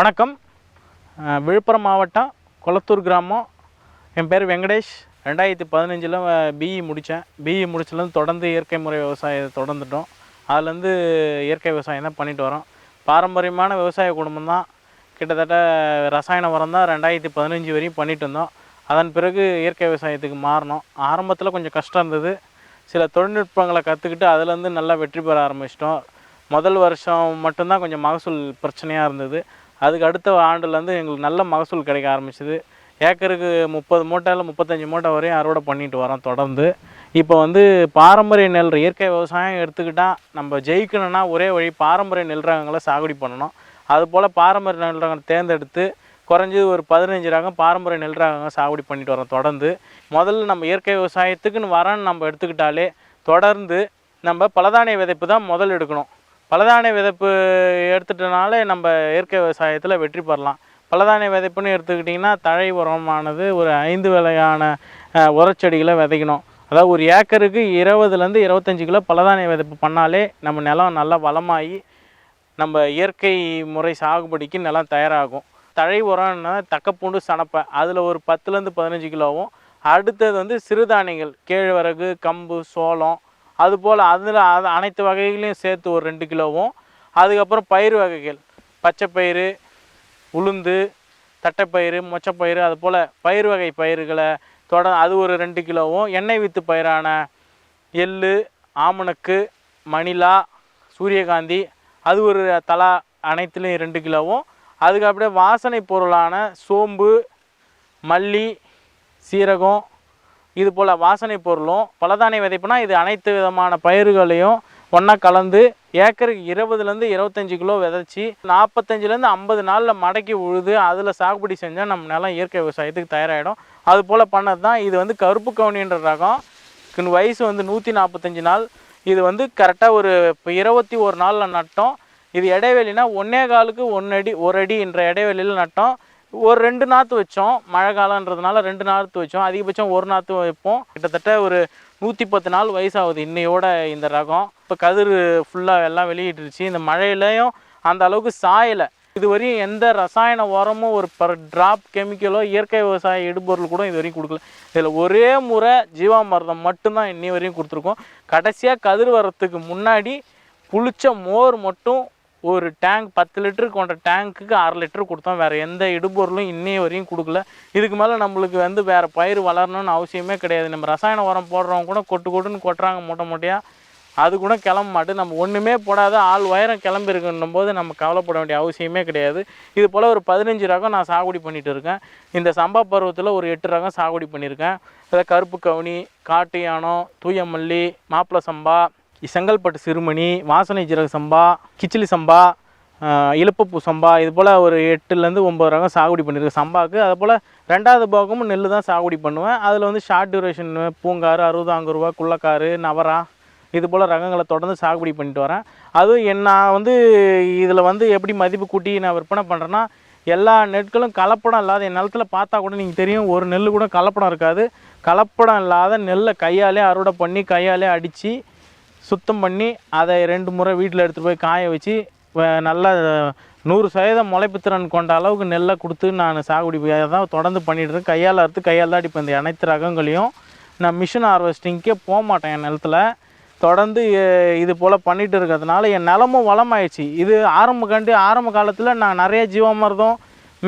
வணக்கம். விழுப்புரம் மாவட்டம் கொளத்தூர் கிராமம். என் பேர் வெங்கடேஷ். ரெண்டாயிரத்தி பதினஞ்சில் பிஇ முடித்தேன் பிஇ முடிச்சதுலேருந்து தொடர்ந்து இயற்கை முறை விவசாயத்தை தொடர்ந்துட்டோம். அதுலேருந்து இயற்கை விவசாயம் தான் பண்ணிட்டு வரோம். பாரம்பரியமான விவசாய குடும்பம் தான். கிட்டத்தட்ட ரசாயன உரம் தான் ரெண்டாயிரத்தி பதினஞ்சு வரையும் பண்ணிட்டு இருந்தோம். அதன் பிறகு இயற்கை விவசாயத்துக்கு மாறினோம். ஆரம்பத்தில் கொஞ்சம் கஷ்டம் இருந்தது. சில தொழில்நுட்பங்களை கற்றுக்கிட்டு அதுலேருந்து நல்லா வெற்றி பெற ஆரம்பிச்சிட்டோம். முதல் வருஷம் மட்டும்தான் கொஞ்சம் மகசூல் பிரச்சனையாக இருந்தது. அதுக்கு அடுத்த ஆண்டுலேருந்து எங்களுக்கு நல்ல மகசூல் கிடைக்க ஆரம்பிச்சது. ஏக்கருக்கு முப்பது மூட்டையில் முப்பத்தஞ்சு மூட்டை வரையும் அறுவடை பண்ணிட்டு வரோம் தொடர்ந்து. இப்போ வந்து பாரம்பரிய நெல் இயற்கை விவசாயம் எடுத்துக்கிட்டால் நம்ம ஜெயிக்கணும்னா ஒரே வழி பாரம்பரிய நெல் ரகங்களை சாகுபடி பண்ணணும். அதுபோல் பாரம்பரிய நெல் ரகங்களை தேர்ந்தெடுத்து குறைஞ்சது ஒரு பதினஞ்சு ரகம் பாரம்பரிய நெல் ரகங்கள் சாகுபடி பண்ணிட்டு வரோம் தொடர்ந்து. முதல்ல நம்ம இயற்கை விவசாயத்துக்குன்னு வரன்னு நம்ம எடுத்துக்கிட்டாலே தொடர்ந்து நம்ம பலதானிய விதைப்பு தான் முதல் எடுக்கணும். பலதானிய விதைப்பு எடுத்துட்டனாலே நம்ம இயற்கை விவசாயத்தில் வெற்றி பெறலாம். பலதானிய விதைப்புன்னு எடுத்துக்கிட்டிங்கன்னா தழை உரமானது ஒரு ஐந்து வகையான உரச்செடிகளை விதைக்கணும். அதாவது ஒரு ஏக்கருக்கு இருபதுலேருந்து இருபத்தஞ்சி கிலோ பலதானிய விதைப்பு பண்ணாலே நம்ம நிலம் நல்லா வளமாகி நம்ம இயற்கை முறை சாகுபடிக்கு நிலம் தயாராகும். தழை உரம்னா தக்கப்பூண்டு சணப்பை அதில் ஒரு பத்துலேருந்து பதினஞ்சு கிலோவும் அடுத்தது வந்து சிறுதானியங்கள் கேழ்வரகு கம்பு சோளம் அதுபோல் அதில் அது அனைத்து வகைகளையும் சேர்த்து ஒரு ரெண்டு கிலோவும். அதுக்கப்புறம் பயிர் வகைகள். பச்சைப்பயிறு உளுந்து தட்டைப்பயிறு மொச்சப்பயிறு அது போல் பயிர் வகை பயிர்களை தொட அது ஒரு ரெண்டு கிலோவும். எண்ணெய் வித்து பயிரான எள்ளு ஆமணக்கு மணிலா சூரியகாந்தி அது ஒரு தலா அனைத்துலேயும் ரெண்டு கிலோவும். அதுக்கு அப்படியே வாசனை பொருளான சோம்பு மல்லி சீரகம் இது போல் வாசனை பொருளும் பலதானிய விதைப்புனா இது அனைத்து விதமான பயிர்களையும் ஒன்றா கலந்து ஏக்கருக்கு இருபதுலேருந்து இருபத்தஞ்சி கிலோ விதைச்சி நாற்பத்தஞ்சிலேருந்து ஐம்பது நாளில் மடக்கி உழுது அதில் சாகுபடி செஞ்சால் நம்ம நிலம் இயற்கை விவசாயத்துக்கு தயாராகிடும் அது போல் பண்ணது தான் இது வந்து கருப்பு கவுனின்ற ரகம். வயசு வந்து நூற்றி நாற்பத்தஞ்சு நாள். இது வந்து கரெக்டாக ஒரு இப்போ இருபத்தி ஒரு நாளில் நட்டோம். இது இடைவெளினா ஒன்னே காலுக்கு ஒன்று அடி ஒரு அடி என்ற இடைவெளியில் நட்டோம். ஒரு ரெண்டு நாற்று வச்சோம் மழை காலன்றதுனால ரெண்டு நாற்று வச்சோம். அதிகபட்சம் ஒரு நாற்று வைப்போம். கிட்டத்தட்ட ஒரு நூற்றி பத்து நாள் வயசாகுது இன்னையோட இந்த ரகம். இப்போ கதிர் ஃபுல்லாக எல்லாம் வெளியிட்டுருச்சு. இந்த மழையிலையும் அந்த அளவுக்கு சாயலை. இதுவரையும் எந்த ரசாயன உரமும் ஒரு பர் ட்ராப் கெமிக்கலோ இயற்கை விவசாய இடுபொருள் கூட இது வரையும் கொடுக்கல. இதில் ஒரே முறை ஜீவாமிரதம் மட்டும்தான் இன்னி வரையும் கொடுத்துருக்கோம். கடைசியாக கதிர் வரத்துக்கு முன்னாடி புளிச்ச மோர் மட்டும் ஒரு டேங்க் பத்து லிட்டரு கொண்ட டேங்க்குக்கு அரை லிட்டர் கொடுத்தோம். வேறு எந்த இடுபொருளும் இன்னைய வரையும் கொடுக்கல. இதுக்கு மேலே நம்மளுக்கு வந்து வேறு பயிர் வளரணும்னு அவசியமே கிடையாது. நம்ம ரசாயன உரம் போடுறவங்க கூட கொட்டு கொட்டுன்னு கொட்டுறாங்க மூட்டை மூட்டையாக அது கூட கிளம்ப மாட்டேன் நம்ம ஒன்றுமே போடாத ஆள் உயரம் கிளம்பிருக்குன்னும் போது நம்ம கவலைப்பட வேண்டிய அவசியமே கிடையாது. இது போல் ஒரு பதினஞ்சு ரகம் நான் சாகுபடி பண்ணிட்டு இருக்கேன். இந்த சம்பா பருவத்தில் ஒரு எட்டு ரகம் சாகுபடி பண்ணியிருக்கேன் அதாவது கருப்பு கவுனி காட்டு யானம் தூயமல்லி மாப்பிள சம்பா செங்கல்பட்டு சிறுமணி வாசனை ஜீரக சம்பா கிச்சிலி சம்பா ஆஹ் இலுப்பப்பூ சம்பா இது போல் ஒரு எட்டுலேருந்து ஒம்பது ரகம் சாகுபடி பண்ணியிருக்கேன் சம்பாவுக்கு அது போல் ரெண்டாவது பாகமும் நெல் தான் சாகுபடி பண்ணுவேன். அதில் வந்து ஷார்ட் டியூரேஷன் பூங்காறு அறுபதாங்க ரூபா குள்ளக்காரு நவரா இது போல் ரகங்களை தொடர்ந்து சாகுபடி பண்ணிட்டு வரேன். அதுவும் என்ன நான் வந்து இதில் வந்து எப்படி மதிப்பு கூட்டி நான் விற்பனை பண்ணுறேன்னா எல்லா நெற்களும் கலப்படம் இல்லாத என் நிலத்துல பார்த்தா கூட நீங்கள் தெரியும் ஒரு நெல் கூட கலப்படம் இருக்காது. கலப்படம் இல்லாத நெல்லை கையாலே அறுவடை பண்ணி கையாலே அடித்து சுத்தம் பண்ணி அதை ரெண்டு முறை வீட்டில் எடுத்துகிட்டு போய் காய வச்சு நல்லா நூறு சதவீதம் முளைப்பு திறன் கொண்ட அளவுக்கு நெல்லை கொடுத்து நான் சாகுபடி அதை தான் தொடர்ந்து பண்ணிகிட்டு இருக்கேன். கையால் அறுத்து கையால் தான் அடிப்பேன். இந்த அனைத்து ரகங்களையும் நான் மிஷின் ஹார்வெஸ்டிங்க்கே போக மாட்டேன் என் நிலத்துல. தொடர்ந்து இது போல் பண்ணிகிட்டு இருக்கிறதுனால என் நிலமும் வளமாயிடுச்சு. இது ஆரம்ப கண்டு ஆரம்ப காலத்தில் நான் நிறைய ஜீவாமிர்தம்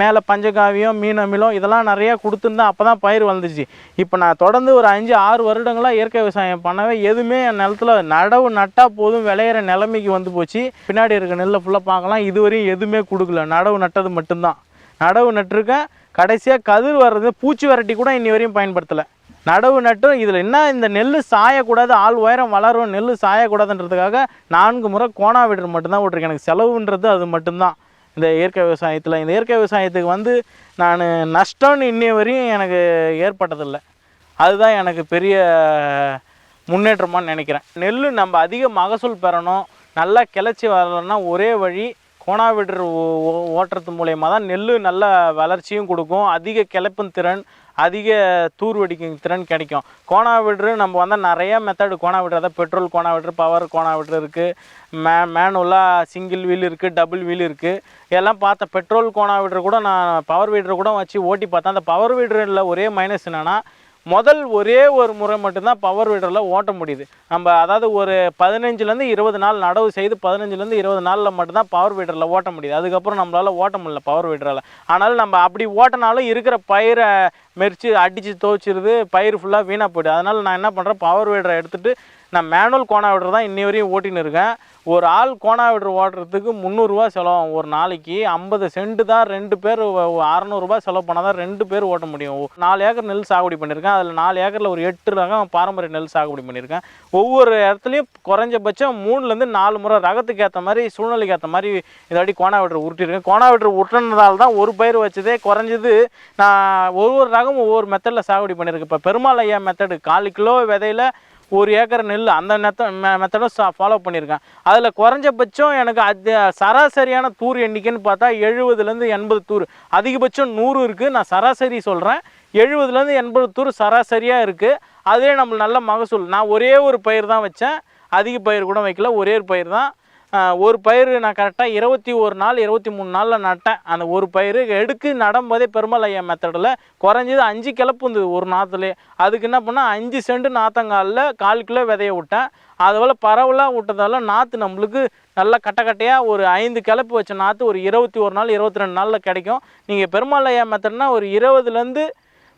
மேலே பஞ்சகாவியம் மீன் அமிலம் இதெல்லாம் நிறையா கொடுத்துருந்தேன் அப்போ தான் பயிர் வளர்ந்துச்சு. இப்போ நான் தொடர்ந்து ஒரு அஞ்சு ஆறு வருடங்களாக இயற்கை விவசாயம் பண்ணவே எதுவுமே என் நிலத்துல நடவு நட்டால் போதும் விளையிற நிலைமைக்கு வந்து போச்சு. பின்னாடி இருக்க நெல்லை ஃபுல்லாக பார்க்கலாம். இதுவரையும் எதுவுமே கொடுக்கல. நடவு நட்டது மட்டும்தான். நடவு நட்டிருக்கேன். கடைசியாக கதிர் வர்றது பூச்சி விரட்டி கூட இன்னி வரையும் பயன்படுத்தலை. நடவு நட்டும் இதில் என்ன இந்த நெல் சாயக்கூடாது ஆள் உயரம் வளரும் நெல் சாயக்கூடாதுன்றதுக்காக நான்கு முறை கோணா விடுறது மட்டும்தான் விட்ருக்கு எனக்கு செலவுன்றது அது மட்டும்தான். இந்த இயற்கை விவசாயத்தில் இந்த இயற்கை விவசாயத்துக்கு வந்து நான் நஷ்டம்னு இன்னைய வரையும் எனக்கு ஏற்பட்டதில்லை. அதுதான் எனக்கு பெரிய முன்னேற்றமாக நினைக்கிறேன். நெல் நம்ம அதிக மகசூல் பெறணும் நல்லா கிளச்சி வரலன்னா ஒரே வழி கோணாவிடர் ஓ- ஓ- ஓட்டுறது மூலயமா தான் நெல் நல்ல வளர்ச்சியும் கொடுக்கும். அதிக கிளப்பும் திறன் அதிக தூர்வெடிக்கும் திறன் கிடைக்கும். கோணாவிடர் நம்ம வந்து நிறையா மெத்தடு கோணாவிடர் அதாவது பெட்ரோல் கோணாவிடர் பவர் கோணாவிடர் இருக்குது மே மேனுவலாக சிங்கிள் வீல் இருக்குது டபுள் வீல் இருக்குது எல்லாம் பார்த்தேன் பெட்ரோல் கோணாவிடர் கூட நான் பவர் வீட்ரு கூட வச்சு ஓட்டி பார்த்தேன். அந்த பவர் வீடரில் ஒரே மைனஸ் என்னென்னா முதல் ஒரே ஒரு முறை மட்டும்தான் பவர் வீடரில் ஓட்ட முடியுது. நம்ம அதாவது ஒரு பதினஞ்சுலேருந்து இருபது நாள் நடவு செய்து பதினஞ்சுலேருந்து இருபது நாளில் மட்டும்தான் பவர் வீடரில் ஓட்ட முடியுது. அதுக்கப்புறம் நம்மளால் ஓட்ட முடியல பவர் வீடரில் ஆனாலும் நம்ம அப்படி ஓட்டினாலும் இருக்கிற பயிரை மெரிச்சு அடித்து துவைச்சிருது பயிர் ஃபுல்லாக வீணாக போயிடுது. அதனால் நான் என்ன பண்ணுறேன் பவர் வீடரை எடுத்துகிட்டு நான் மேனுவல் கோணா விடுறது தான் இன்னி வரையும் ஓட்டின்னு இருக்கேன். ஒரு ஆள் கோணா விடுற ஓட்டுறதுக்கு முந்நூறுரூவா செலவாகும். ஒரு நாளைக்கு ஐம்பது சென்ட் தான் ரெண்டு பேர் அறநூறுபா செலவு பண்ணால் தான் ரெண்டு பேர் ஓட்ட முடியும். நாலு ஏக்கர் நெல் சாகுபடி பண்ணியிருக்கேன். அதில் நாலு ஏக்கரில் ஒரு எட்டு ரகம் பாரம்பரிய நெல் சாகுபடி பண்ணியிருக்கேன். ஒவ்வொரு இடத்துலையும் குறைஞ்சபட்சம் மூணுலேருந்து நாலு முறை ரகத்துக்கு ஏற்ற மாதிரி சூழ்நிலைக்கு ஏற்ற மாதிரி இதாடி கோணா விடுற உருட்டியிருக்கேன். கோணா விடுற உருட்டினதால தான் ஒரு பயிர் வச்சதே குறைஞ்சது. நான் ஒவ்வொரு ரகம் ஒவ்வொரு மெத்தடில் சாகுபடி பண்ணியிருக்கேன். இப்போ பெருமாள் ஐயா மெத்தடு கால் கிலோ விதையில ஒரு ஏக்கர் நெல் அந்த மெத்த மெத்தடும் ஃபாலோ பண்ணியிருக்கேன். அதில் குறைஞ்சபட்சம் எனக்கு அது சராசரியான தூர் எண்ணிக்கைன்னு பார்த்தா எழுபதுலேருந்து எண்பது தூர். அதிகபட்சம் நூறு இருக்குது நான் சராசரி சொல்கிறேன் எழுபதுலேருந்து எண்பது தூர் சராசரியாக இருக்குது அதே நம்மளுக்கு நல்ல மகசூல். நான் ஒரே ஒரு பயிர் தான் வச்சேன். அதிக பயிர் கூட வைக்கல. ஒரே ஒரு பயிர் தான். ஒரு பயிர் நான் கரெக்டாக இருபத்தி ஒரு நாள் இருபத்தி மூணு நாளில் நட்டேன். அந்த ஒரு பயிர் எடுக்கு நடும்போதே பெருமாள் ஐயா மெத்தடில் குறைஞ்சது அஞ்சு கிளப்பு இருந்தது ஒரு நாற்றுலேயே அதுக்கு என்ன பண்ணால் அஞ்சு சென்ட் நாத்தங்காலில் கால் கிலோ விதைய விட்டேன். அதுபோல் பரவலாக விட்டதால நாற்று நம்மளுக்கு நல்லா கட்ட கட்டையாக ஒரு ஐந்து கிளப்பு வச்ச நாற்று ஒரு இருபத்தி ஒரு நாள் இருபத்தி ரெண்டு நாளில் கிடைக்கும். நீங்கள் பெருமாள் ஐயா மெத்தட்னா ஒரு இருபதுலேருந்து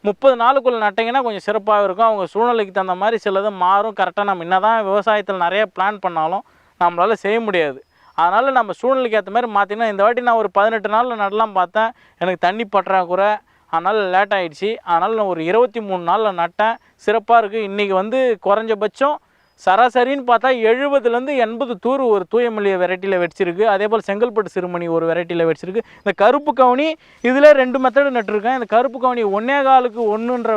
முப்பது நாளுக்குள்ள நட்டிங்கன்னா கொஞ்சம் சிறப்பாக இருக்கும். அவங்க சூழ்நிலைக்கு தகுந்த மாதிரி சிலது மாறும். கரெக்டாக நம்ம என்ன தான் விவசாயத்தில் நிறைய பிளான் பண்ணாலும் நம்மளால் செய்ய முடியாது. அதனால் நம்ம சூழ்நிலைக்கு ஏற்ற மாதிரி மாற்றினா இந்த வாட்டி நான் ஒரு பதினெட்டு நாளில் நடலாம் பார்த்தேன். எனக்கு தண்ணி பற்றாக்குறை. அதனால் லேட் அதனால் நான் ஒரு இருபத்தி மூணு நாளில் நட்டேன். சிறப்பாக இருக்குது இன்றைக்கி வந்து குறைஞ்சபட்சம் சராசரின்னு பார்த்தா எழுபதுலேருந்து எண்பது தூர் ஒரு தூயமல்லிய வெரைட்டியில் வெடிச்சிருக்கு. அதே போல் செங்கல்பட்டு சிறுமணி ஒரு வெரைட்டியில் வெடிச்சிருக்கு. இந்த கருப்பு கவுனி இதில் ரெண்டு மெத்தடு நட்டிருக்கேன். இந்த கருப்பு கவுனி ஒன்றே காலுக்கு ஒன்றுன்ற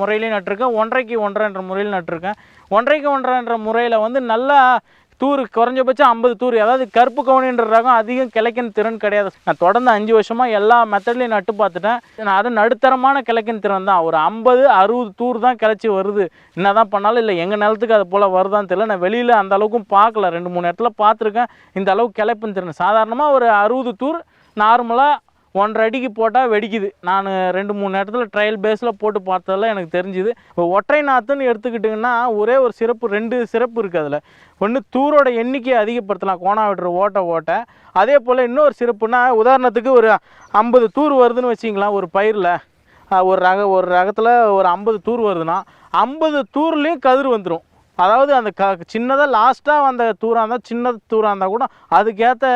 முறையிலையும் நட்டிருக்கேன். ஒன்றைக்கு ஒன்றரைன்ற முறையில் நட்டிருக்கேன். ஒன்றைக்கு ஒன்றரைன்ற முறையில் வந்து நல்லா தூர் குறைஞ்சபட்சம் ஐம்பது தூர். அதாவது கருப்பு கவுனின்ற ரகம் அதிகம் கிழக்கின் திறன் கிடையாது. நான் தொடர்ந்து அஞ்சு வருஷமாக எல்லா மெத்தட்லையும் நட்டு பார்த்துட்டேன். நான் அது நடுத்தரமான கிழக்கின் திறன் தான். ஒரு ஐம்பது அறுபது தூர் தான் கிளச்சி வருது. என்ன தான் பண்ணாலும் இல்லை எங்கள் நிலத்துக்கு அது போல் வருதான்னு தெரியல. நான் வெளியில் அந்த அளவுக்கும் பார்க்கல. ரெண்டு மூணு இடத்துல பார்த்துருக்கேன். இந்த அளவுக்கு கிளப்பின் திறன். சாதாரணமாக ஒரு அறுபது தூர் நார்மலாக ஒன்றரை அடிக்கு போட்டால் வெடிக்குது. நான் ரெண்டு மூணு இடத்துல ட்ரையல் பேஸில் போட்டு பார்த்ததில் எனக்கு தெரிஞ்சுது. இப்போ ஒற்றை நாற்றுன்னு எடுத்துக்கிட்டிங்கன்னா ஒரே ஒரு சிறப்பு ரெண்டு சிறப்பு இருக்குது அதில். ஒன்று தூரோட எண்ணிக்கையை அதிகப்படுத்தலாம் கோணா விட்டுற ஓட்ட ஓட்ட. அதே போல் இன்னொரு சிறப்புனா உதாரணத்துக்கு ஒரு ஐம்பது தூர் வருதுன்னு வச்சிங்களேன் ஒரு பயிரில். ஒரு ரக ஒரு ரகத்தில் ஒரு ஐம்பது தூர் வருதுன்னா ஐம்பது தூர்லேயும் கதிர் வந்துடும் அதாவது அந்த க சின்னதாக லாஸ்ட்டாக வந்த தூராக இருந்தால் சின்ன தூராக இருந்தால் கூட அதுக்கேற்ற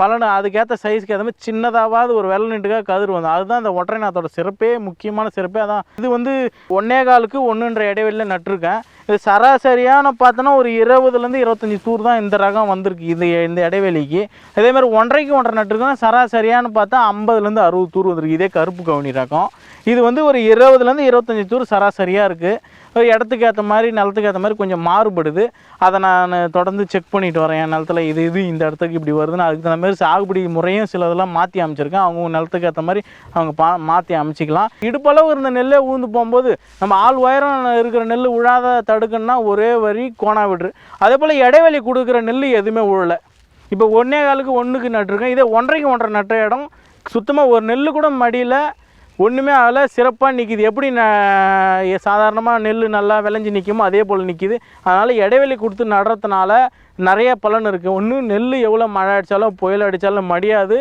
பலன் அதுக்கேற்ற சைஸ்க்கு ஏற்ற மாதிரி சின்னதாவது ஒரு வெள்ளை நிட்டுக்காக கதிர் வந்தோம் அதுதான் அந்த ஒற்றை நாத்தோட சிறப்பே முக்கியமான சிறப்பே. அதான் இது வந்து ஒன்னே காலுக்கு ஒன்றுன்ற இடைவெளியில் நட்டிருக்கேன். இது சராசரியான பார்த்தோன்னா ஒரு இருபதுலேருந்து இருபத்தஞ்சி தூர் தான் இந்த ரகம் வந்திருக்கு இது இந்த இடைவெளிக்கு. அதேமாதிரி ஒன்றைக்கு ஒன்றரைக்கு ஒன்றரை நட்டிருக்கேன் சராசரியான்னு பார்த்தா ஐம்பதுலேருந்து அறுபது தூர் வந்திருக்கு. இதே கருப்பு கவுனி ரகம். இது வந்து ஒரு இருபதுலேருந்து இருபத்தஞ்சி தூர் சராசரியாக இருக்குது ஒரு இடத்துக்கு ஏற்ற மாதிரி நிலத்துக்கு ஏற்ற மாதிரி கொஞ்சம் மாறுபடுது. அதை நான் தொடர்ந்து செக் பண்ணிட்டு வரேன். என் நிலத்துல இது இது இந்த இடத்துக்கு இப்படி வருதுன்னு. அதுக்கு தகுந்த மாதிரி சாகுபடி முறையும் சில இதெல்லாம் மாற்றி அமைச்சிருக்கேன். அவங்க நிலத்துக்கு ஏற்ற மாதிரி அவங்க பா மாற்றி அமைச்சிக்கலாம். இடுப்பளவு இருந்த நெல்லே ஊந்து போகும்போது நம்ம ஆள் உயரம் இருக்கிற நெல் உழாத தடுக்கணும்னா ஒரே வரி கோணா விடுறு. அதே போல் இடைவெளி கொடுக்குற நெல் எதுவுமே உழலை. இப்போ ஒன்றே காலுக்கு ஒன்றுக்கு நட்டிருக்கேன் இதே ஒன்றரைக்கு ஒன்றரை நட்ட இடம். சுத்தமாக ஒரு நெல் கூட மடியில் ஒன்றுமே அதில் சிறப்பாக நிற்கிது எப்படி நான் சாதாரணமாக நெல் நல்லா விளைஞ்சி நிற்குமோ அதே போல் நிற்கிது அதனால் இடைவெளி கொடுத்து நடுறதுனால நிறைய பலன் இருக்குது ஒன்று நெல் எவ்வளோ மழை அடித்தாலும் புயல் அடித்தாலும் மடியாது.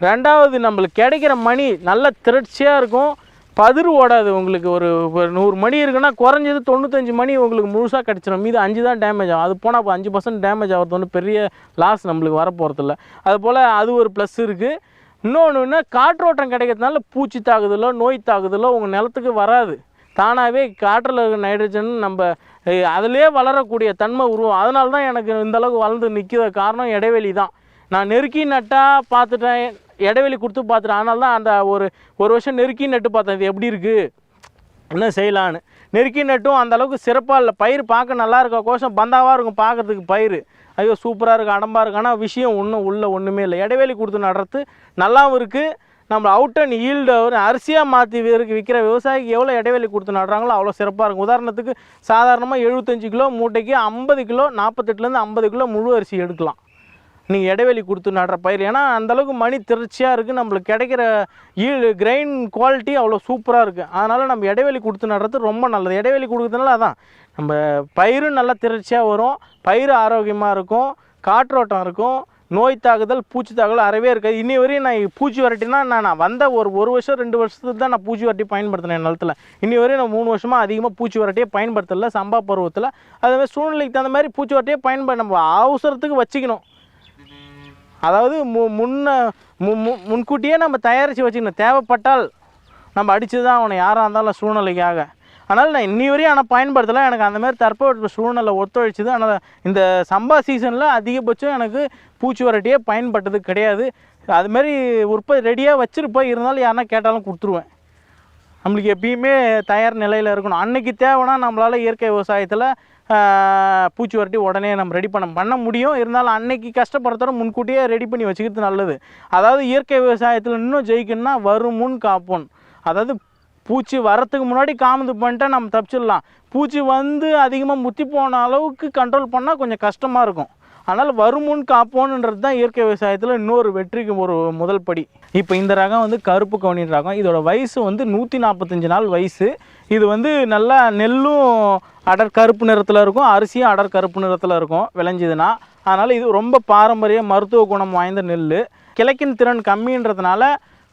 ரெண்டாவது நம்மளுக்கு கிடைக்கிற மணி நல்ல திரட்சியாக இருக்கும். பதிர் ஓடாது உங்களுக்கு. ஒரு ஒரு நூறு மணி இருக்குன்னா குறைஞ்சது தொண்ணூத்தஞ்சு மணி உங்களுக்கு முழுசாக கிடச்சிடும் மீது அஞ்சு தான் டேமேஜ் ஆகும். அது போனால் இப்போ அஞ்சு பர்சன்ட் டேமேஜ் ஆகிறது ஒன்றும் பெரிய லாஸ் நம்மளுக்கு வரப்போகிறதில்ல அது போல் அது ஒரு ப்ளஸ் இருக்குது இன்னொன்று காற்றோட்டம் கிடைக்கிறதுனால பூச்சி தாக்குதலோ நோய் தாக்குதலோ உங்கள் நிலத்துக்கு வராது. தானாகவே காற்றில் இருக்கிற நைட்ரஜன் நம்ம அதிலே வளரக்கூடிய தன்மை உருவம். அதனால தான் எனக்கு இந்த அளவுக்கு வளர்ந்து நிற்கிற காரணம் இடைவெளி தான். நான் நெருக்கி நட்டால் பார்த்துட்டேன். இடைவெளி கொடுத்து பார்த்துட்டேன். அதனால தான் அந்த ஒரு ஒரு வருஷம் நெருக்கி நட்டு பார்த்தேன். இது எப்படி இருக்குது என்ன செய்யலான்னு. நெருக்கி நட்டும் அந்தளவுக்கு சிறப்பாக இல்லை. பயிர் பார்க்க நல்லா இருக்க? கோஷம் பந்தாவாக இருக்கும் பார்க்கறதுக்கு பயிர். ஐயோ சூப்பராக இருக்குது அடம்பாக இருக்குது ஆனால் விஷயம் ஒன்றும் உள்ள ஒன்றுமே இல்லை. இடைவெளி கொடுத்து நடுறது நல்லாவும் இருக்குது நம்ம அவுட் அண்ட் ஈல்டு ஒரு அரிசியாக மாற்றி விற்கிற விவசாயிக்கு எவ்வளோ இடைவெளி கொடுத்து நடுறாங்களோ அவ்வளோ சிறப்பாக இருக்கும். உதாரணத்துக்கு சாதாரணமாக எழுபத்தஞ்சு கிலோ மூட்டைக்கு ஐம்பது கிலோ நாற்பத்தெட்டுலேருந்து ஐம்பது கிலோ முழு அரிசி எடுக்கலாம். நீங்கள் இடைவெளி கொடுத்து நடுற பயிர். ஏன்னா அந்தளவுக்கு மணி திருச்சியாக இருக்குது நம்மளுக்கு கிடைக்கிற ஈல்டு கிரெயின் குவாலிட்டி அவ்வளோ சூப்பராக இருக்குது அதனால் நம்ம இடைவெளி கொடுத்து நடுறது ரொம்ப நல்லது. இடைவெளி கொடுக்குறதுனால அதான் நம்ம பயிரும் நல்லா திருச்சியாக வரும். பயிர் ஆரோக்கியமாக இருக்கும். காற்றோட்டம் இருக்கும். நோய் தாக்குதல் பூச்சி தாக்குதல் அறவே இருக்காது. இன்னி வரையும் நான் பூச்சி வரட்டினா நான் நான் வந்த ஒரு ஒரு வருஷம் ரெண்டு வருஷத்துக்கு தான் நான் பூச்சி வரட்டி பயன்படுத்தினேன் நிலத்தில் நிலத்துல. இன்னி வரையும் நான் மூணு வருஷமாக அதிகமாக பூச்சி வரட்டியே பயன்படுத்தலை. சம்பா பருவத்தில். அதுமாதிரி சூழ்நிலைக்கு தகுந்த மாதிரி பூச்சி வரட்டியே பயன்பட நம்ம அவசரத்துக்கு வச்சுக்கணும். அதாவது மு முன்ன மு மு முன்கூட்டியே நம்ம தயாரித்து வச்சுக்கணும். தேவைப்பட்டால் நம்ம அடித்து தான் அவனை யாராக இருந்தாலும் சூழ்நிலைக்காக. அதனால் நான் இன்னி வரையும் ஆனால் பயன்படுத்தலை. எனக்கு அந்தமாதிரி தற்போது சூழ்நிலை ஒத்துழைச்சிது. ஆனால் இந்த சம்பா சீசனில் அதிகபட்சம் எனக்கு பூச்சி வரட்டியே பயன்பட்டது கிடையாது. அதுமாரி உற்பத்தி ரெடியாக வச்சுருப்போம் இருந்தாலும் யாருன்னா கேட்டாலும் கொடுத்துருவேன். நம்மளுக்கு எப்பயுமே தயார் நிலையில் இருக்கணும். அன்னைக்கு தேவைன்னா நம்மளால் இயற்கை விவசாயத்தில் பூச்சி வரட்டி உடனே நம்ம ரெடி பண்ண பண்ண முடியும். இருந்தாலும் அன்னைக்கு கஷ்டப்படுறதோட முன்கூட்டியே ரெடி பண்ணி வச்சுக்கிறது நல்லது. அதாவது இயற்கை விவசாயத்தில் இன்னும் ஜெயிக்கணும்னா வரும் முன் காப்போன் அதாவது பூச்சி வரத்துக்கு முன்னாடி காமந்து பண்ணிட்டா நம்ம தப்பிச்சிடலாம். பூச்சி வந்து அதிகமாக முத்தி போன அளவுக்கு கண்ட்ரோல் பண்ணால் கொஞ்சம் கஷ்டமாக இருக்கும். அதனால் வருமுன் காப்போன்றது தான் இயற்கை விவசாயத்தில் இன்னொரு வெற்றிக்கு ஒரு முதல் படி. இப்போ இந்த ரகம் வந்து கருப்பு கவனி ரகம். இதோட வயசு வந்து நூற்றி நாற்பத்தஞ்சு நாள் வயசு. இது வந்து நல்லா நெல்லும் அடர் கருப்பு நிறத்தில் இருக்கும். அரிசியும் அடர் கருப்பு நிறத்தில் இருக்கும். விளைஞ்சிதுன்னா. அதனால் இது ரொம்ப பாரம்பரிய மருத்துவ குணம் வாய்ந்த நெல் கிழக்கின் திறன் கம்மின்றதுனால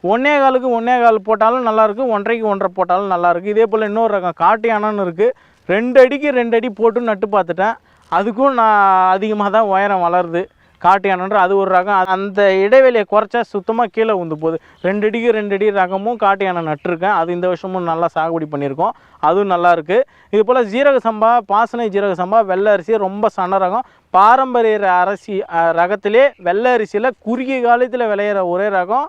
ஒன்றே காலுக்கு ஒன்றே கால் போட்டாலும் நல்லாயிருக்கு ஒன்றரைக்கு ஒன்றரை போட்டாலும் நல்லாயிருக்கு இதே போல் இன்னொரு ரகம் காட்டு யானன்னு இருக்குது ரெண்டு அடிக்கு ரெண்டு அடி போட்டு நட்டு பார்த்துட்டேன். அதுக்கும் நான் அதிகமாக தான் உயரம் வளருது. காட்டு யானைன்ற அது ஒரு ரகம். அந்த இடைவெளியை குறைச்சா சுத்தமாக கீழே உந்து போகுது. ரெண்டு அடிக்கு ரெண்டு அடி ரகமும் காட்டு யானை நட்டிருக்கேன். அது இந்த வருஷமும் நல்லா சாகுபடி பண்ணியிருக்கோம். அதுவும் நல்லா இருக்குது இது போல் ஜீரக சம்பா பாசனை ஜீரக சம்பா வெள்ளை அரிசி ரொம்ப சன ரகம். பாரம்பரிய அரிசி ரகத்திலே வெள்ளை அரிசியில் குறுகிய காலத்தில் விளையிற ஒரே ரகம்.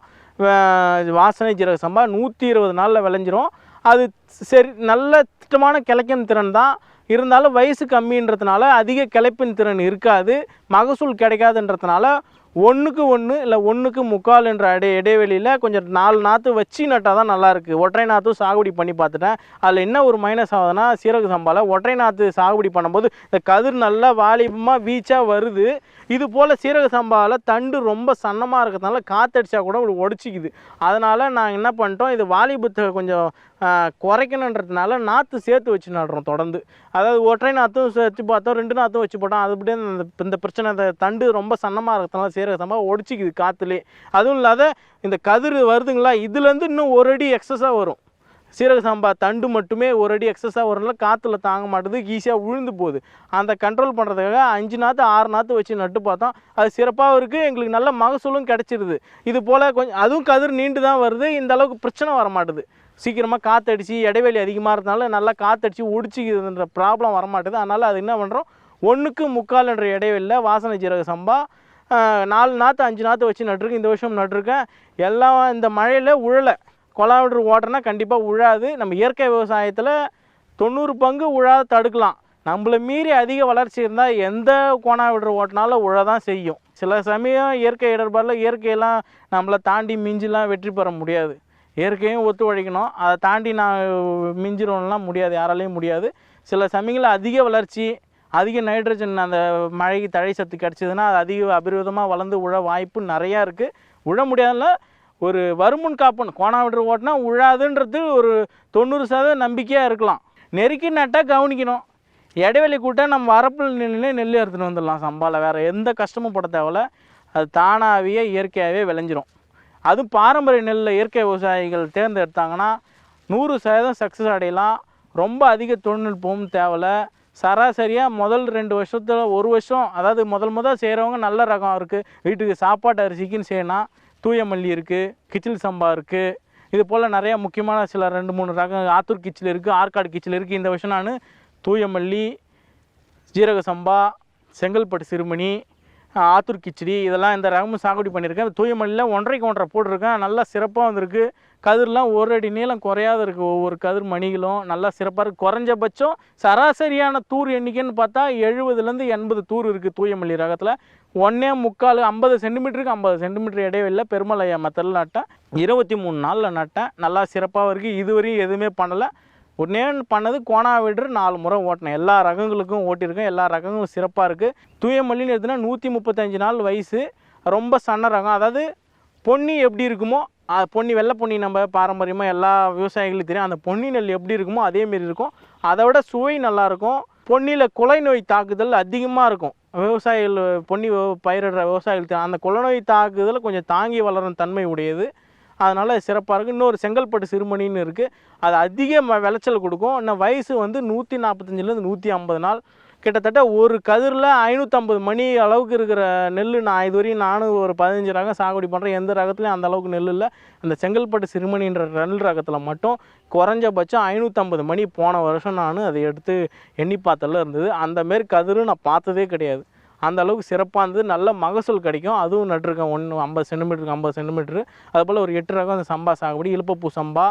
வாசனை ஜீரக சம்பா. நூற்றி இருபது நாளில் விளைஞ்சிரும். அது சரி நல்ல திட்டமான கிளைக்கும் திறன் தான். இருந்தாலும் வயசு கம்மின்றதுனால அதிக கிளைப்பின் திறன் இருக்காது மகசூல் கிடைக்காதுன்றதுனால ஒன்றுக்கு ஒன்று இல்லை ஒன்றுக்கு முக்கால் என்ற இடை இடைவெளியில் கொஞ்சம் நாலு நாற்று வச்சு நட்டால் தான் நல்லாயிருக்கு ஒற்றை நாற்றும் சாகுபடி பண்ணி பார்த்துட்டேன். அதில் என்ன ஒரு மைனஸ் ஆகுதுன்னா சீரக சம்பாவில் ஒற்றை நாற்று சாகுபடி பண்ணும்போது இந்த கதிர் நல்லா வாலிபமாக வீச்சாக வருது. இது போல் சீரக சம்பாவில் தண்டு ரொம்ப சன்னமாக இருக்கிறதுனால காற்றடிச்சா கூட உடச்சிக்குது ஒடிச்சிக்குது. அதனால் நாங்கள் என்ன பண்ணிட்டோம் இது வாலிபத்தை கொஞ்சம் குறைக்கணுன்றதுனால நாற்று சேர்த்து வச்சு நடுறோம் தொடர்ந்து. அதாவது ஒற்றை நாற்றும் வச்சு பார்த்தோம் ரெண்டு நாற்றும் வச்சு போட்டோம். அது அப்படியே அந்த இந்த பிரச்சனை அந்த தண்டு ரொம்ப சன்னமாக இருக்கிறதுனால சீரக சம்பா ஒடிச்சிக்குது காற்றுலேயே அதுவும் இல்லாத இந்த கதிர் வருதுங்களா இதுலேருந்து இன்னும் ஒரு அடி எக்ஸஸாக வரும். சீரக சம்பா தண்டு மட்டுமே ஒரு அடி எக்ஸஸாக வரல காற்றுல தாங்க மாட்டுது ஈஸியாக விழுந்து போகுது. அந்த கண்ட்ரோல் பண்ணுறதுக்காக அஞ்சு நாற்று ஆறு நாற்று வச்சு நட்டு பார்த்தோம். அது சிறப்பாக இருக்குது எங்களுக்கு நல்ல மகசூலும் கிடச்சிருது. இது போல் கொஞ்சம் அதுவும் கதிர் நீண்டு தான் வருது இந்த அளவுக்கு பிரச்சனை வர மாட்டுது. சீக்கிரமாக காற்றடிச்சு இடைவெளி அதிகமாக இருந்தனால நல்லா காற்றடிச்சு ஒடிச்சிக்கிறதுன்ற ப்ராப்ளம் வர மாட்டுது. அதனால் அது என்ன பண்ணுறோம் ஒன்றுக்கு முக்கால் என்ற இடைவெளியில் வாசனை ஜீரக சம்பா நாலு நாற்று அஞ்சு நாற்று வச்சு நட்டுருக்கு இந்த வருஷம் நட்டிருக்கேன். எல்லாம் இந்த மழையில் உழலை. கொலாவிட்ரு ஓட்டனா கண்டிப்பாக உழாது. நம்ம இயற்கை விவசாயத்தில் தொண்ணூறு பங்கு உழாத தடுக்கலாம். நம்மளை மீறி அதிக வளர்ச்சி இருந்தால் எந்த கோணா விடுற ஓட்டினாலும் உழ தான் செய்யும். சில சமயம் இயற்கை இடர்பாடில் இயற்கையெல்லாம் நம்மளை தாண்டி மிஞ்சிலாம் வெற்றி பெற முடியாது. இயற்கையும் ஒத்து உழைக்கணும். அதை தாண்டி நான் மிஞ்சிரோம்லாம் முடியாது. யாராலையும் முடியாது. சில சமயங்களில் அதிக வளர்ச்சி அதிக நைட்ரஜன் அந்த மழைக்கு தழை சத்து கிடச்சிதுன்னா அது அதிக அபிர்விதமாக வளர்ந்து உழ வாய்ப்பு நிறையா இருக்குது உழ முடியாதுல ஒரு வருமுன் காப்பன் கோணாவிட்ரு ஓட்டினா உழாதுன்றது ஒரு தொண்ணூறு சதவீதம் நம்பிக்கையாக இருக்கலாம். நெருக்கி நட்டால் கவனிக்கணும். இடைவெளி கூட்ட நம்ம வரப்பில் நின்று நெல் எடுத்துகிட்டு வந்துடலாம் சம்பாவில் வேறு எந்த கஷ்டமும் பட தேவையில்ல. அது தானாகவே இயற்கையாகவே விளைஞ்சிரும். அதுவும் பாரம்பரிய நெல்லில் இயற்கை விவசாயிகள் தேர்ந்தெடுத்தாங்கன்னா நூறு சதவீதம் சக்ஸஸ் அடையலாம். ரொம்ப அதிக தொழில்நுட்பமும் தேவையில்ல. சராசரியாக முதல் ரெண்டு வருஷத்தில் ஒரு வருஷம் அதாவது முதல் முதல் செய்கிறவங்க நல்ல ரகம் இருக்குது வீட்டுக்கு சாப்பாட்டு அரிசிக்குன்னு செய்யணும் தூய மல்லி இருக்குது கிச்சில் சம்பா இருக்குது இது போல் நிறைய முக்கியமான சில ரெண்டு மூணு ரகம் ஆத்தூர் கிச்சில் இருக்குது ஆற்காடு கிச்சில் இருக்குது இந்த வருஷம் நான் தூய மல்லி ஜீரக சம்பா செங்கல்பட்டு சிறுமணி ஆத்தூர் கிச்சடி இதெல்லாம் இந்த ரகமும் சாகுபடி பண்ணியிருக்கேன். தூயமல்லியில் ஒன்றரைக்கு ஒன்றரை போட்டிருக்கேன். நல்லா சிறப்பாக வந்திருக்கு. கதிர்லாம் ஒரு அடி நீளம் குறையாத இருக்குது ஒவ்வொரு கதிர் மணிகளும் நல்லா சிறப்பாக இருக்குது குறைஞ்சபட்சம் சராசரியான தூர் எண்ணிக்கைன்னு பார்த்தா எழுபதுலேருந்து எண்பது தூர் இருக்குது தூயமல்லி ரகத்தில். ஒன்றே முக்கால் ஐம்பது சென்டிமீட்டருக்கு ஐம்பது சென்டிமீட்டர் இடைவெளியில் பெருமலையா மெத்தடில் நட்டேன். இருபத்தி மூணு நாளில் நட்டேன். நல்லா சிறப்பாக இருக்குது இதுவரையும் எதுவுமே பண்ணலை. ஒன்றே பண்ணது கோணா விடுற நாலு முறை ஓட்டினேன். எல்லா ரகங்களுக்கும் ஓட்டியிருக்கேன். எல்லா ரகங்களும் சிறப்பாக இருக்குது தூயமல்லின்னு எடுத்துனா நூற்றி முப்பத்தஞ்சு நாள் வயசு. ரொம்ப சன்ன ரகம். அதாவது பொன்னி எப்படி இருக்குமோ பொன்னி வெள்ளை பொன்னி நம்ம பாரம்பரியமாக எல்லா விவசாயிகளுக்கும் தெரியும். அந்த பொன்னி நெல் எப்படி இருக்குமோ அதேமாரி இருக்கும். அதை விட சுவை நல்லாயிருக்கும் பொன்னியில் குலை நோய் தாக்குதல் அதிகமாக இருக்கும். விவசாயிகள் பொன்னி பயிரிடுற விவசாயிகளுக்கு அந்த குலை நோய் தாக்குதல் கொஞ்சம் தாங்கி வளரும் தன்மை உடையது. அதனால் சிறப்பாக இருக்குது இன்னொரு செங்கல்பட்டு சிறுமணின்னு இருக்குது அது அதிக விளைச்சல் கொடுக்கும். இன்னும் வயசு வந்து நூற்றி நாற்பத்தஞ்சிலேருந்து நூற்றி ஐம்பது நாள். கிட்டத்தட்ட ஒரு கதிரில் ஐநூற்றம்பது மணி அளவுக்கு இருக்கிற நெல் நான் இதுவரையும் நானும் ஒரு பதினஞ்சு ரகம் சாகுபடி பண்ணுறேன் எந்த ரகத்துலையும் அந்த அளவுக்கு நெல் இல்லை. அந்த செங்கல்பட்டு சிறுமணின்ற நெல் ரகத்தில் மட்டும் குறைஞ்சபட்சம் ஐநூற்றம்பது மணி போன வருஷம் நான் அதை எடுத்து எண்ணி பார்த்தல இருந்தது. அந்த மாரி கதிரு நான் பார்த்ததே கிடையாது. அந்த அளவுக்கு சிறப்பாக இருந்தது. நல்ல மகசூல் கிடைக்கும். அதுவும் நட்டுருக்கேன். ஒன்று ஐம்பது சென்டிமீட்டருக்கு ஐம்பது சென்டிமீட்ரு அதுபோல் ஒரு எட்டு ரகம் அந்த சம்பா சாகுபடி இழுப்பப்பூ சம்பா.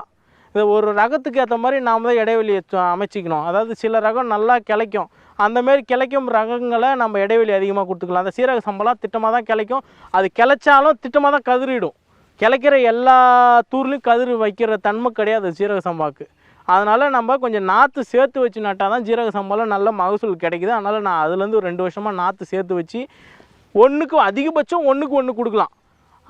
இது ஒரு ரகத்துக்கு ஏற்ற மாதிரி நாம் தான் இடைவெளியை அமைச்சிக்கணும். அதாவது சில ரகம் நல்லா கிளைக்கும். அந்தமாரி கிளைக்கும் ரகங்களை நம்ம இடைவெளி அதிகமாக கொடுத்துக்கலாம். அந்த சீரக சம்பளம் திட்டமாக தான் கிளைக்கும். அது கிளைச்சாலும் திட்டமாக தான் கதிரிடும். கிளைக்கிற எல்லா தூர்லையும் கதிர் வைக்கிற தன்மை கிடையாது சீரக சம்பாவுக்கு அதனால் நம்ம கொஞ்சம் நாற்று சேர்த்து வச்சு நட்டால் தான் ஜீரக சம்பளம் நல்ல மகசூல் கிடைக்குது. அதனால் நான் அதுலேருந்து ஒரு ரெண்டு வருஷமாக நாற்று சேர்த்து வச்சு ஒன்றுக்கு அதிகபட்சம் ஒன்றுக்கு ஒன்று கொடுக்கலாம்.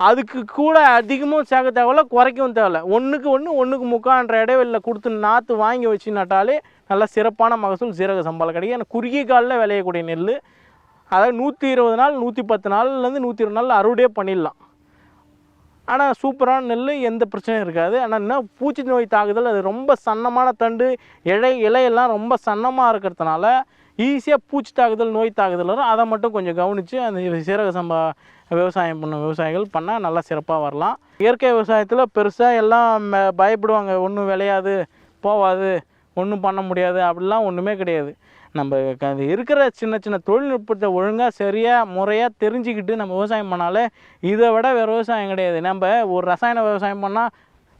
அதுக்கு கூட அதிகமும் சேர்க்க தேவையில்ல குறைக்கவும் தேவையில்ல. ஒன்றுக்கு ஒன்று ஒன்றுக்கு முக்கான்ற இடைவெளியில் கொடுத்து நாற்று வாங்கி வச்சு நட்டாலே நல்ல சிறப்பான மகசூல் சீரக சம்பாவில் கிடைக்கும். ஏன்னா குறுகிய காலில் விளையக்கூடிய நெல் அதாவது நூற்றி இருபது நாள் நூற்றி பத்து நாள்லேருந்து நூற்றி இருபது நாள் அறுவடையே பண்ணிடலாம். ஆனால் சூப்பரான நெல் எந்த பிரச்சனையும் இருக்காது. ஆனால் என்ன பூச்சி நோய் தாக்குதல் அது ரொம்ப சன்னமான தண்டு இலை இலையெல்லாம் ரொம்ப சன்னமாக இருக்கிறதுனால ஈஸியாக பூச்சி தாக்குதல் நோய் தாக்குதல் வரும். அதை மட்டும் கொஞ்சம் கவனித்து அந்த சீரக சம்பா விவசாயம் பண்ண விவசாயிகள் பண்ணால் நல்லா சிறப்பாக வரலாம். இயற்கை விவசாயத்தில் பெருசாக எல்லாம் ம- பயப்படுவாங்க. ஒன்றும் விளையாது போவாது ஒன்றும் பண்ண முடியாது அப்படிலாம் ஒன்றுமே கிடையாது. நம்ம அது இருக்கிற சின்ன சின்ன தொழில்நுட்பத்தை ஒழுங்காக சரியாக முறையாக தெரிஞ்சுக்கிட்டு நம்ம விவசாயம் பண்ணாலே இதை விட வேறு விவசாயம் கிடையாது. நம்ம ஒரு ரசாயன விவசாயம் பண்ணால்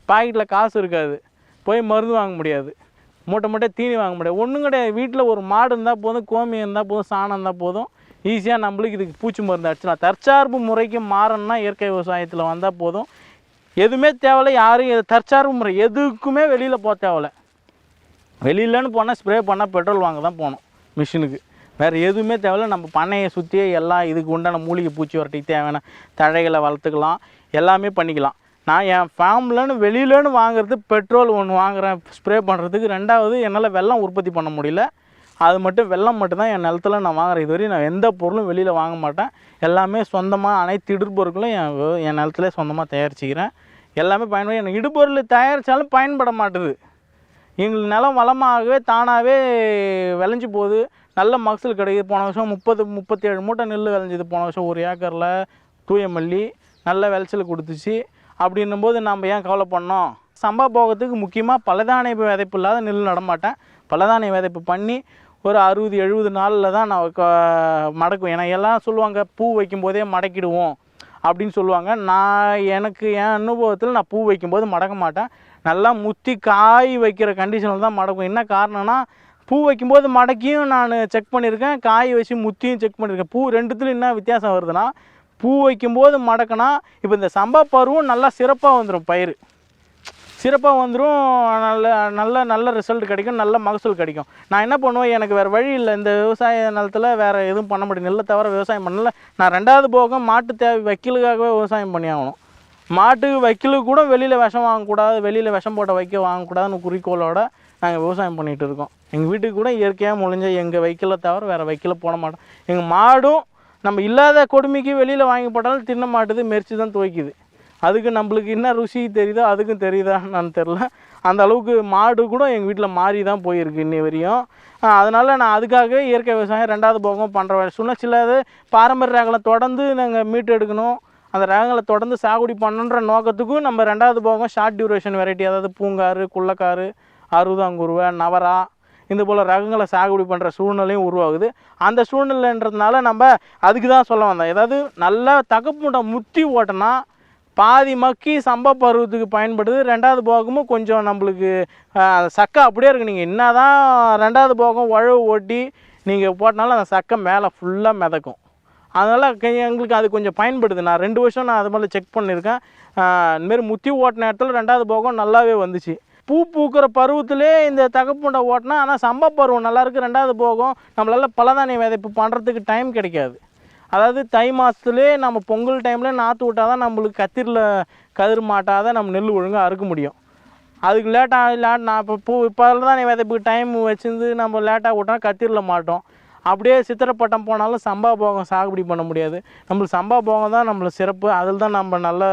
பாக்கெட்டில் காசு இருக்காது. போய் மருந்து வாங்க முடியாது. மூட்டை மூட்டை தீனி வாங்க முடியாது. ஒன்றும் கிடையாது. வீட்டில் ஒரு மாடு இருந்தால் போதும் கோமி இருந்தால் போதும் சாணம் இருந்தால் போதும். ஈஸியாக நம்மளுக்கு இதுக்கு பூச்சி மருந்து அடிச்சிடலாம். தற்சார்பு முறைக்கு மாறணும்னா இயற்கை விவசாயத்தில் வந்தால் போதும். எதுவுமே தேவையில்லை யாரும் தற்சார்பு முறை எதுக்குமே வெளியில் போக தேவையில்ல. வெளியிலன்னு போனால் ஸ்ப்ரே பண்ணால் பெட்ரோல் வாங்க தான் போகணும் மிஷினுக்கு. வேறு எதுவுமே தேவையில்ல நம்ம பண்ணையை சுற்றியே எல்லாம் இதுக்கு உண்டான மூலிகை பூச்சி வரட்டிக்கு தேவையான தழைகளை வளர்த்துக்கலாம் எல்லாமே பண்ணிக்கலாம். நான் என் ஃபார்ம்லன்னு வெளியிலன்னு வாங்குறது பெட்ரோல் ஒன்று வாங்குறேன் ஸ்ப்ரே பண்ணுறதுக்கு ரெண்டாவது என்னால் வெள்ளம் உற்பத்தி பண்ண முடியல. அது மட்டும் வெள்ளம் மட்டும்தான் என் நிலத்துல நான் வாங்குறேன். இதுவரையும் நான் எந்த பொருளும் வெளியில் வாங்க மாட்டேன். எல்லாமே சொந்தமாக அனைத்து இடுபொருட்களும் என் என் நிலத்துல சொந்தமாக தயாரிச்சுக்கிறேன். எல்லாமே பயன்படும் எனக்கு இடுபொருள் தயாரித்தாலும் பயன்பட மாட்டுது. எங்களுக்கு நிலம் வளமாகவே தானாகவே விளைஞ்சி போகுது. நல்ல மகசூல் கிடைக்குது. போன வருஷம் முப்பது முப்பத்தேழு மூட்டை நெல் விளைஞ்சிது. போன வருஷம் ஒரு ஏக்கரில் தூய மல்லி நல்ல விளைச்சல் கொடுத்துச்சு. அப்படின்னும் போது நம்ம ஏன் கவலை பண்ணோம் சம்பா போகத்துக்கு முக்கியமாக பலதானிய விதைப்பு இல்லாத நெல் நடமாட்டேன் பலதானிய விதைப்பு பண்ணி ஒரு அறுபது எழுபது நாளில் தான் நான் க- மடக்குவேன். ஏன்னா எல்லாம் சொல்லுவாங்க பூ வைக்கும் போதே மடக்கிடுவோம் அப்படின்னு சொல்லுவாங்க. நான் எனக்கு என் அனுபவத்தில் நான் பூ வைக்கும்போது மடக்க மாட்டேன். நல்லா முத்தி காய் வைக்கிற கண்டிஷனில் தான் மடக்கும். என்ன காரணம்னா பூ வைக்கும்போது மடக்கியும் நான் செக் பண்ணியிருக்கேன். காய் வச்சு முத்தியும் செக் பண்ணியிருக்கேன். பூ ரெண்டுத்துலையும் என்ன வித்தியாசம் வருதுன்னா பூ வைக்கும்போது மடக்கினா இப்போ இந்த சம்பா பருவம் நல்லா சிறப்பாக வந்துடும் பயிர் சிறப்பாக வந்துடும் நல்ல நல்ல நல்ல ரிசல்ட் கிடைக்கும். நல்ல மகசூல் கிடைக்கும். நான் என்ன பண்ணுவேன்? எனக்கு வேறு வழி இல்லை. இந்த விவசாய நிலத்தில் வேறு எதுவும் பண்ண முடியும் நெல்லை தவிர விவசாயம் பண்ணல. நான் ரெண்டாவது போக மாட்டு தேவை வைக்கலுக்காகவே விவசாயம் பண்ணி ஆகணும். மாட்டுக்கு வைக்கலுக்கு கூட வெளியில் விஷம் வாங்கக்கூடாது. வெளியில் விஷம் போட்ட வைக்க வாங்கக்கூடாதுன்னு குறிக்கோளோட நாங்கள் விவசாயம் பண்ணிகிட்டு இருக்கோம். எங்கள் வீட்டுக்கு கூட இயற்கையாக முடிஞ்ச எங்கள் வைக்கலை தவிர வேறு வைக்கல போட மாட்டோம். எங்கள் மாடும் நம்ம இல்லாத கொடுமைக்கு வெளியில் வாங்கி போட்டாலும் தின்ன மாட்டுது மெரிச்சு தான் துவைக்குது. அதுக்கு நம்மளுக்கு என்ன ருசி தெரியுதோ அதுக்கும் தெரியுதான்னு தெரில அந்த அளவுக்கு மாடு கூட எங்கள் வீட்டில் மாறி தான் போயிருக்கு இன்னி வரையும். அதனால் நான் அதுக்காகவே இயற்கை விவசாயம் ரெண்டாவது போகம் பண்ணுற சொன்ன சிலது பாரம்பரிய ரகங்களை தொடர்ந்து நாங்கள் மீட்டு எடுக்கணும். அந்த ரகங்களை தொடர்ந்து சாகுபடி பண்ணுன்ற நோக்கத்துக்கும் நம்ம ரெண்டாவது போகம் ஷார்ட் டியூரேஷன் வெரைட்டி அதாவது பூங்காறு குள்ளக்காறு அறுபதாங்குருவை நவரா இந்த போல் ரகங்களை சாகுபடி பண்ணுற சூழ்நிலையும் உருவாகுது. அந்த சூழ்நிலைன்றதுனால நம்ம அதுக்கு தான் சொல்ல வந்தோம் ஏதாவது நல்லா தகப்புண்டை முத்தி ஓட்டினா பாதி மக்கி சம்பா பருவத்துக்கு பயன்படுது ரெண்டாவது போகமும் கொஞ்சம் நம்மளுக்கு சக்கை அப்படியே இருக்குது நீங்கள் என்ன தான் ரெண்டாவது போகம் உழவு ஓட்டி நீங்கள் போட்டனாலும் அந்த சக்கை மேலே ஃபுல்லாக மிதக்கும். அதனால் எங்களுக்கு அது கொஞ்சம் பயன்படுது. நான் ரெண்டு வருஷம் நான் அது மாதிரி செக் பண்ணியிருக்கேன். இந்தமாரி முத்தி ஓட்டின இடத்துல ரெண்டாவது போகம் நல்லாவே வந்துச்சு. பூ பூக்கிற பருவத்திலே இந்த தகப்புண்டை ஓட்டினா ஆனால் சம்பா பருவம் நல்லாயிருக்கு ரெண்டாவது போகம் நம்மளால் பலதானிய விதைப்பு பண்ணுறதுக்கு டைம் கிடைக்காது. அதாவது தை மாதத்துலேயே நம்ம பொங்கல் டைமில் நாற்று விட்டால் தான் நம்மளுக்கு கத்திரில் கதிர் மாட்டாத நம்ம நெல் ஒழுங்காக அறுக்க முடியும். அதுக்கு லேட்டாக லேட் நான் இப்போ பூ இப்போ தான் நீ விதைப்புக்கு டைம் வச்சுருந்து நம்ம லேட்டாக விட்டோம்னா கத்திரில் மாட்டோம். அப்படியே சித்திரப்பட்டம் போனாலும் சம்பா போகம் சாகுபடி பண்ண முடியாது. நம்மளுக்கு சம்பா போகம் தான் நம்மளுக்கு சிறப்பு. அதில் தான் நம்ம நல்ல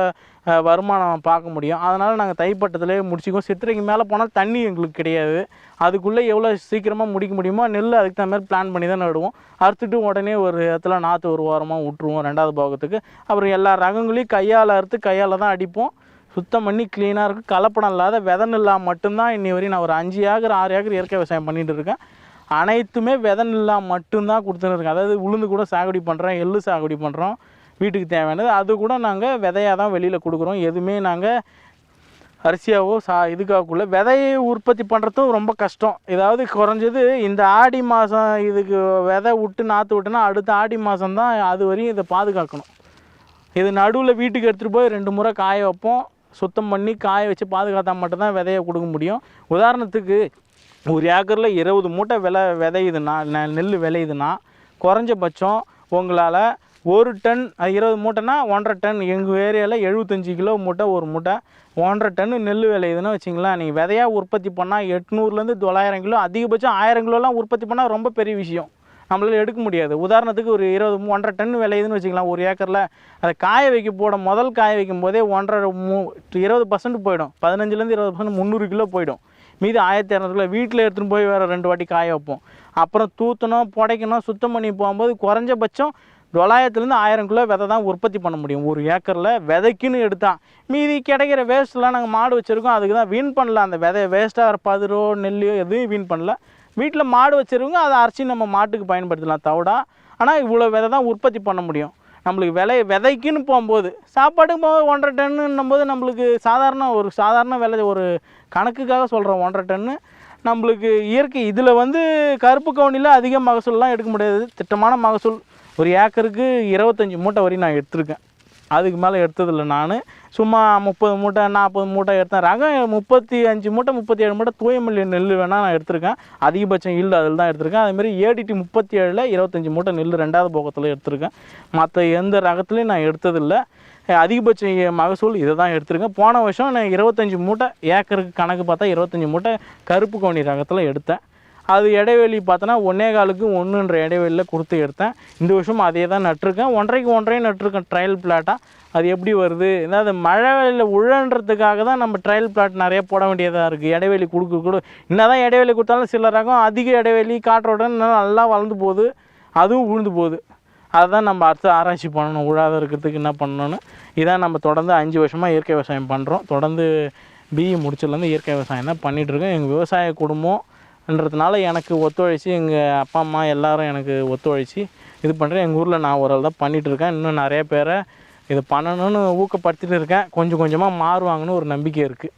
வருமானம் பார்க்க முடியும். அதனால் நாங்கள் தைப்பட்டத்திலே முடிச்சிக்குவோம். சித்திரைக்கு மேலே போனால் தண்ணி எங்களுக்கு கிடையாது. அதுக்குள்ளே எவ்வளோ சீக்கிரமாக முடிக்க முடியுமோ நெல் அதுக்கு தகுந்த மாதிரி பிளான் பண்ணி தான் நடுவோம். அறுத்துட்டு உடனே ஒரு இடத்துல நாற்று ஒரு ஓரமாக விட்ருவோம் ரெண்டாவது போகத்துக்கு. அப்புறம் எல்லா ரகங்களையும் கையால் அறுத்து கையால் தான் அடிப்போம். சுத்தம் பண்ணி க்ளீனாக இருக்கும் கலப்படம் இல்லாத விதை இல்லாமல் மட்டும்தான் இன்னி வரையும் நான் ஒரு அஞ்சு ஏக்கர் ஆறு ஏக்கர் இயற்கை விவசாயம் பண்ணிகிட்டு இருக்கேன். அனைத்துமே விதை இல்லாமல் மட்டும்தான் கொடுத்துன்னு அதாவது உளுந்து கூட சாகுபடி பண்ணுறோம் எள்ளு சாகுபடி பண்ணுறோம் வீட்டுக்கு தேவையானது. அது கூட நாங்கள் விதையாக தான் வெளியில் கொடுக்குறோம். எதுவுமே நாங்கள் அரிசியாவோ சா இதுக்காகக்குள்ள விதையை உற்பத்தி பண்ணுறதும் ரொம்ப கஷ்டம். ஏதாவது குறைஞ்சது இந்த ஆடி மாதம் இதுக்கு விதை விட்டு நாற்று விட்டுனா அடுத்த ஆடி மாதம் தான் அது வரையும் இதை பாதுகாக்கணும். இது நடுவில் வீட்டுக்கு எடுத்துகிட்டு போய் ரெண்டு முறை காய வைப்போம். சுத்தம் பண்ணி காய வச்சு பாதுகாத்தா மட்டும்தான் விதையை கொடுக்க முடியும். உதாரணத்துக்கு ஒரு ஏக்கரில் இருபது மூட்டை விலை விதையுதுன்னா நெல் விளையுதுன்னா குறைஞ்சபட்சம் உங்களால் ஒரு டன் இருபது மூட்டைனா ஒன்றரை டன். எங்கள் ஏரியாவில் எழுபத்தஞ்சி கிலோ மூட்டை ஒரு மூட்டை. ஒன்றரை டன் நெல் விளையுதுன்னு வச்சிங்களேன் நீங்கள் விதையாக உற்பத்தி பண்ணால் எட்நூறுலேருந்து தொள்ளாயிரம் கிலோ அதிகபட்சம் ஆயிரம் கிலோலாம் உற்பத்தி பண்ணால் ரொம்ப பெரிய விஷயம். நம்மளால் எடுக்க முடியாது. உதாரணத்துக்கு ஒரு இருபது ஒன்றரை டன் விளையுதுன்னு வச்சுக்கலாம் ஒரு ஏக்கரில். அதை காய வைக்க போட முதல் காய வைக்கும் போதே ஒன்றரை மூ இருபது பர்சன்ட் போயிடும். பதினஞ்சுலேருந்து இருபது பர்சன்ட் முந்நூறு கிலோ போயிடும். மீதி ஆயிரத்தி இரநூறு வீட்டில் எடுத்துகிட்டு போய் வேறு ரெண்டு வாட்டி காய வைப்போம். அப்புறம் தூத்தணும் புடைக்கணும் சுத்தம் பண்ணி போகும்போது குறைஞ்சபட்சம் தொள்ளாயிரத்துலேருந்து ஆயிரம் கிலோ விதை தான் உற்பத்தி பண்ண முடியும். ஒரு ஏக்கரில் விதைக்குன்னு எடுத்தான். மீதி கிடைக்கிற வேஸ்ட்லாம் நாங்கள் மாடு வச்சுருக்கோம். அதுக்கு தான் வீண் பண்ணல. அந்த விதை வேஸ்ட்டாக பதிரோ நெல்லையோ எதுவும் வீண் பண்ணல. வீட்டில் மாடு வச்சுருக்கோம் அதை அரைச்சி நம்ம மாட்டுக்கு பயன்படுத்தலாம். தவிடா. ஆனால் இவ்வளோ விதை தான் உற்பத்தி பண்ண முடியும். நம்மளுக்கு விலை விதைக்குன்னு போகும்போது சாப்பாட்டுக்கு போக ஒன்றரை டன்னுன்னும் போது நம்மளுக்கு சாதாரண ஒரு சாதாரண விலை ஒரு கணக்குக்காக சொல்கிறோம் ஒன்றரை டன்னு நம்மளுக்கு இயற்கை இதில் வந்து கருப்பு கவுனியில் அதிக மகசூல்லாம் எடுக்க முடியாது. திட்டமான மகசூல். ஒரு ஏக்கருக்கு இருபத்தஞ்சி மூட்டை வரையும் நான் எடுத்திருக்கேன். அதுக்கு மேலே எடுத்ததில்லை நான். சும்மா முப்பது மூட்டை நாற்பது மூட்டை எடுத்தேன். ரகம் முப்பத்தி அஞ்சு மூட்டை முப்பத்தி ஏழு மூட்டை தூயமல்லி நெல் வேணால் நான் எடுத்திருக்கேன். அதிகபட்சம் இல்லை அதில் தான் எடுத்திருக்கேன். அதுமாரி ஏடிடி முப்பத்தி ஏழில் இருபத்தஞ்சி மூட்டை நெல் ரெண்டாவது போகத்தில் எடுத்திருக்கேன். மற்ற எந்த ரகத்துலையும் நான் எடுத்ததில்லை. அதிகபட்ச மகசூல் இதை தான் எடுத்திருக்கேன். போன வருஷம் நான் இருபத்தஞ்சி மூட்டை ஏக்கருக்கு கணக்கு பார்த்தா இருபத்தஞ்சி மூட்டை கருப்பு கோணி ரகத்தில் எடுத்தேன். அது இடைவெளி பார்த்தோன்னா ஒன்றே காலுக்கு ஒன்றுன்ற இடைவெளியில் கொடுத்து எடுத்தேன். இந்த வருஷம் அதே தான் நட்டிருக்கேன். ஒன்றரைக்கு ஒன்றையும் நட்டிருக்கேன் ட்ரையல் பிளாட்டாக அது எப்படி வருது? அதாவது மழையில் உழன்றதுக்காக தான் நம்ம ட்ரையல் பிளாட் நிறைய போட வேண்டியதாக இருக்குது இடைவெளி கொடுக்க கூட. என்ன தான் இடைவெளி கொடுத்தாலும் சில ரகம் அதிக இடைவெளி காற்றோட நல்லா வளர்ந்து போகுது. அதுவும் உழுந்து போகுது. அதுதான் நம்ம அடுத்து ஆராய்ச்சி பண்ணணும். உழாத இருக்கிறதுக்கு என்ன பண்ணணும்னு? இதான் நம்ம தொடர்ந்து அஞ்சு வருஷமாக இயற்கை விவசாயம் பண்ணுறோம் தொடர்ந்து பிஇ முடிச்சதுலேருந்து இயற்கை விவசாயம் தான் பண்ணிகிட்ருக்கோம் எங்கள் விவசாய குடும்பம்ன்றதுனால எனக்கு ஒத்துழைச்சி எங்கள் அப்பா அம்மா எல்லோரும் எனக்கு ஒத்துழைச்சி இது பண்ணுறேன் எங்கள் ஊரில் நான் ஒரு ஆள் தான் பண்ணிகிட்ருக்கேன் இன்னும் நிறைய பேரை இது பண்ணணும்னு ஊக்கப்படுத்திட்டு இருக்கேன். கொஞ்சம் கொஞ்சமாக மாறுவாங்கன்னு ஒரு நம்பிக்கை இருக்குது